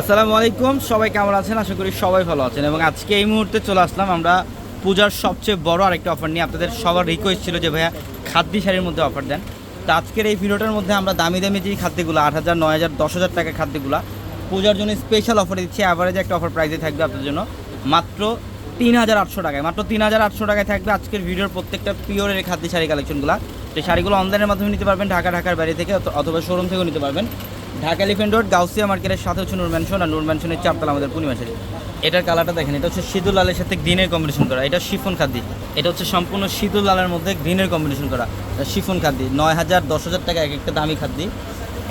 আসসালামু আলাইকুম। সবাই কেমন আছেন? আশা করি সবাই ভালো আছেন। এবং আজকে এই মুহূর্তে চলে আসলাম আমরা পূজার সবচেয়ে বড় আরেকটা অফার নিয়ে। আপনাদের সবার রিকোয়েস্ট ছিল যে ভাইয়া খাদ্যি শাড়ির মধ্যে অফার দেন। তো আজকের এই ভিডিওটার মধ্যে আমরা দামি দামি যে খাদ্যগুলো, আট হাজার, নয় হাজার, দশ হাজার টাকা খাদ্যগুলো, পূজার জন্য স্পেশাল অফার দিচ্ছি। অ্যাভারেজ একটা অফার প্রাইসে থাকবে আপনাদের জন্য মাত্র তিন হাজার আটশো টাকায়। মাত্র তিন হাজার আটশো টাকায় থাকবে আজকের ভিডিওর প্রত্যেকটা পিওরের খাদ্য শাড়ি কালেকশনগুলো তো শাড়িগুলো অনলাইনের মাধ্যমে নিতে পারবেন, ঢাকা, ঢাকার বাইরে থেকে অথবা শোরুম থেকেও নিতে পারবেন। ঢাকা এলিফেন্ট রোড গাউসিয়া মার্কেটের সাথে হচ্ছে নূর ম্যানশন আর নূর ম্যানশনের চারতলা আমাদের পূর্ণিমা শাড়ি এটার কালারটা দেখেন, এটা হচ্ছে শীতল লালের সাথে গ্রিনের কম্বিনেশন করা। এটা শিফন খাদ্য। এটা হচ্ছে সম্পূর্ণ শীতল লালের মধ্যে গ্রিনের কম্বিনেশন করা। শিফন খাদ্য। নয় হাজার, দশ হাজার টাকা এক একটা দামি খাদ্য।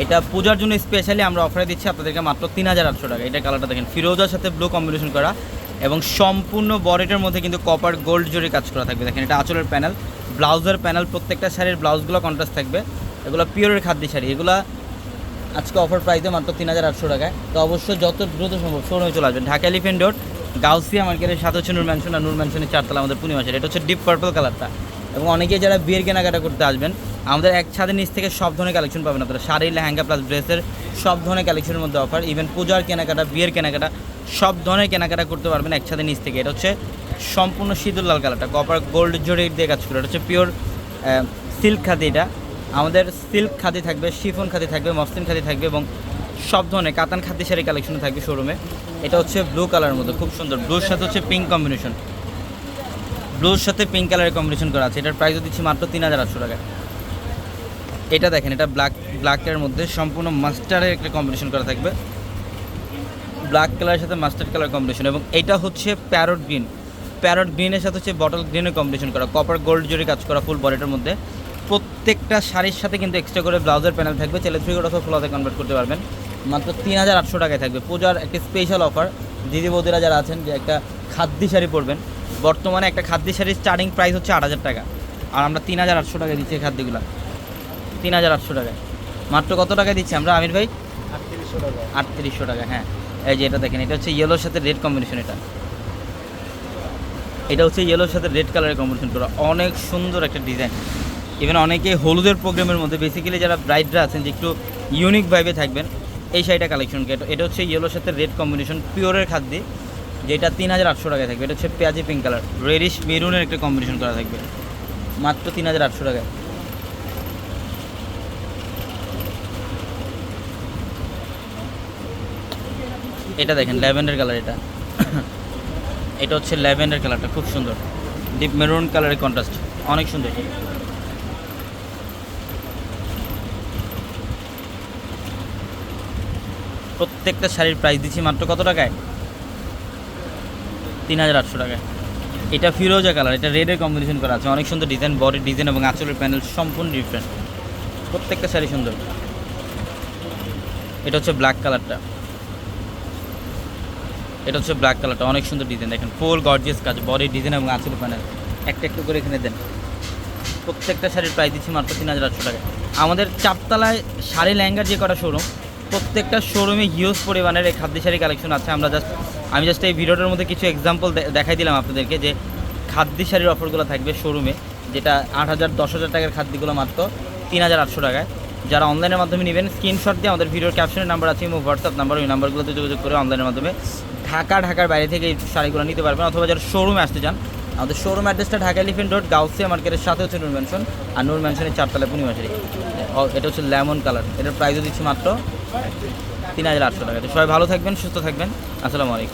এটা পূজার জন্য স্পেশালি আমরা অফারে দিচ্ছি আপনাদেরকে মাত্র তিন হাজার আটশো টাকা। এটা কালারটা দেখেন, ফিরোজার সাথে ব্লু কম্বিনেশন করা। এবং সম্পূর্ণ বডিটার মধ্যে কিন্তু কপার গোল্ড জরি কাজ করা থাকবে। দেখেন, এটা আঁচলের প্যানেল ব্লাউজের প্যানেল প্রত্যেকটা শাড়ির ব্লাউজগুলো কন্ট্রাস্ট থাকবে। এগুলো পিওরের খাদ্য শাড়ি। এগুলো আজকে অফার প্রাইসে মাত্র তিন হাজার আটশো টাকায়। তো অবশ্যই যত দ্রুত সম্ভব শোরুমে চলে আসবেন। ঢাকা এলিফেন্ট রোড গাউসিয়া মার্কেটের সাথে হচ্ছে নূর ম্যানশন আর নূর ম্যানশনের চারতলা আমাদের পূর্ণিমা শাড়ি এটা হচ্ছে ডিপ পার্পল কালারটা এবং অনেকেই যারা বিয়ের কেনাকাটা করতে আসবেন, আমাদের এক ছাদের নিচ থেকে সব ধরনের কালেকশন পাবেন আপনারা। শাড়ি, লেহেঙ্গা প্লাস ড্রেসের সব ধরনের কালেকশনের মধ্যে অফার ইভেন পূজার কেনাকাটা, বিয়ের কেনাকাটা, সব ধরনের কেনাকাটা করতে পারবেন এক ছাদের নিচ থেকে। এটা হচ্ছে সম্পূর্ণ সিঁদুর লাল কালারটা কপার গোল্ড জড়ি দিয়ে কাজ করে। এটা হচ্ছে পিওর সিল্ক খাদি এটা। আমাদের সিল্ক খাদি থাকবে, শিফন খাদি থাকবে, মসলিন খাদি থাকবে এবং সব ধরনের কাতান খাদ্য শাড়ি কালেকশন থাকবে শোরুমে এটা হচ্ছে ব্লু কালারের মধ্যে, খুব সুন্দর। ব্লুর সাথে হচ্ছে পিঙ্ক কম্বিনেশন ব্লুর সাথে পিঙ্ক কালারের কম্বিনেশন করা আছে। এটার প্রাইসও দিচ্ছি মাত্র তিন হাজার আটশো টাকা এটা দেখেন, এটা ব্ল্যাক ব্ল্যাকের মধ্যে সম্পূর্ণ মাস্টারের একটা কম্বিনেশন করা থাকবে। ব্ল্যাক কালারের সাথে মাস্টার্ড কালার কম্বিনেশন এবং এটা হচ্ছে প্যারট গ্রিন প্যারট গ্রিনের সাথে হচ্ছে বটল গ্রিনের কম্বিনেশন করা। কপার গোল্ড জরি কাজ করা ফুল বডিটার মধ্যে। প্রত্যেকটা শাড়ির সাথে কিন্তু এক্সট্রা করে ব্লাউজের প্যানেল থাকবে। চাইলে থ্রি কোড অথবা ফ্লোতে কনভার্ট করতে পারবেন। মাত্র তিন হাজার আটশো টাকায় থাকবে। পূজার একটি স্পেশাল অফার দিদি বৌদিরা যারা আছেন যে একটা খাদ্যি শাড়ি পরবেন। বর্তমানে একটা খাদ্যি শাড়ির স্টার্টিং প্রাইস হচ্ছে আট হাজার টাকা। আর আমরা তিন হাজার আটশো টাকায় দিচ্ছি এই খাদ্যগুলো। তিন হাজার আটশো টাকায়। মাত্র কত টাকায় দিচ্ছি আমরা? আমির ভাই? আটত্রিশশো টাকা। আটত্রিশশো টাকা হ্যাঁ। এই যে এটা দেখেন এটা হচ্ছে ইয়েলোর সাথে রেড কম্বিনেশন এটা। এটা হচ্ছে ইয়েলোর সাথে রেড কালারের কম্বিনেশন করা। অনেক সুন্দর একটা ডিজাইন ইভেন অনেকে হলুদের প্রোগ্রামের মধ্যে বেসিক্যালি যারা ব্রাইডরা আছেন যে একটু ইউনিক ভাইবে থাকবেন, এই শাড়িটা কালেকশন এটা এটা হচ্ছে ইয়েলোর সাথে রেড কম্বিনেশন পিওরের খাদ্য, যেটা তিন হাজার আটশো টাকায় থাকবে। এটা হচ্ছে পেঁয়াজি পিঙ্ক কালার রেডিশ মেরুনের একটা কম্বিনেশন করা থাকবে। মাত্র তিন হাজার আটশো টাকায়। এটা দেখেন, ল্যাভেন্ডার কালার এটা। এটা হচ্ছে ল্যাভেন্ডার কালারটা খুব সুন্দর। ডিপ মেরুন কালারের কন্ট্রাস্ট অনেক সুন্দর। প্রত্যেকটা শাড়ির প্রাইস দিচ্ছি মাত্র কত টাকায়? তিন হাজার আটশো টাকায়। এটা ফিরোজা কালার এটা রেডের কম্বিনেশন করা আছে। অনেক সুন্দর ডিজাইন বডির ডিজাইন এবং আঁচলের প্যানেল সম্পূর্ণ ডিফারেন্ট প্রত্যেকটা শাড়ি সুন্দর। এটা হচ্ছে ব্ল্যাক কালারটা এটা হচ্ছে ব্ল্যাক কালারটা অনেক সুন্দর ডিজাইন দেখেন ফুল গর্জিয়াস কাজ বডির ডিজাইন এবং আঁচল প্যানেল একটা একটু করে এখানে দেন। প্রত্যেকটা শাড়ির প্রাইস দিচ্ছি মাত্র তিন হাজার আটশো টাকা আমাদের চারতলায় শাড়ি লেহেঙ্গার যে কটা শোরুম প্রত্যেকটা শোরুমে হিউজ পরিমাণের এই খাদ্য শাড়ি কালেকশন আছে। আমরা জাস্ট আমি জাস্ট এই ভিডিওটার মধ্যে কিছু এক্সাম্পল দেখাই দিলাম আপনাদেরকে যে খাদ্য শাড়ির অফারগুলো থাকবে শোরুমে যেটা আট হাজার, দশ হাজার টাকার খাদ্যগুলো মাত্র তিন হাজার আটশো টাকায়। যারা অনলাইনের মাধ্যমে নেবেন স্ক্রিনশট দিয়ে আমাদের ভিডিওর ক্যাপশনের নাম্বার আছে এবং হোয়াটসঅ্যাপ নাম্বার ওই নাম্বারগুলোতে যোগাযোগ করে অনলাইনের মাধ্যমে ঢাকা, ঢাকার বাইরে থেকে এই শাড়িগুলো নিতে পারবেন। অথবা যারা শোরুমে আসতে চান, আমাদের শোরুম অ্যাড্রেসটা ঢাকা এলিফেন্ট রোড গাউসিয়া মার্কেটের সাথে হচ্ছে নূর ম্যানশন আর নূর ম্যানশনের চারতলা পূর্ণিমা শাড়ি। ও- এটা হচ্ছে লেমন কালার এটার প্রাইসও দিচ্ছি মাত্র তিন হাজার আটশো টাকা। সবাই ভালো থাকবেন সুস্থ থাকবেন। আসসালামু আলাইকুম।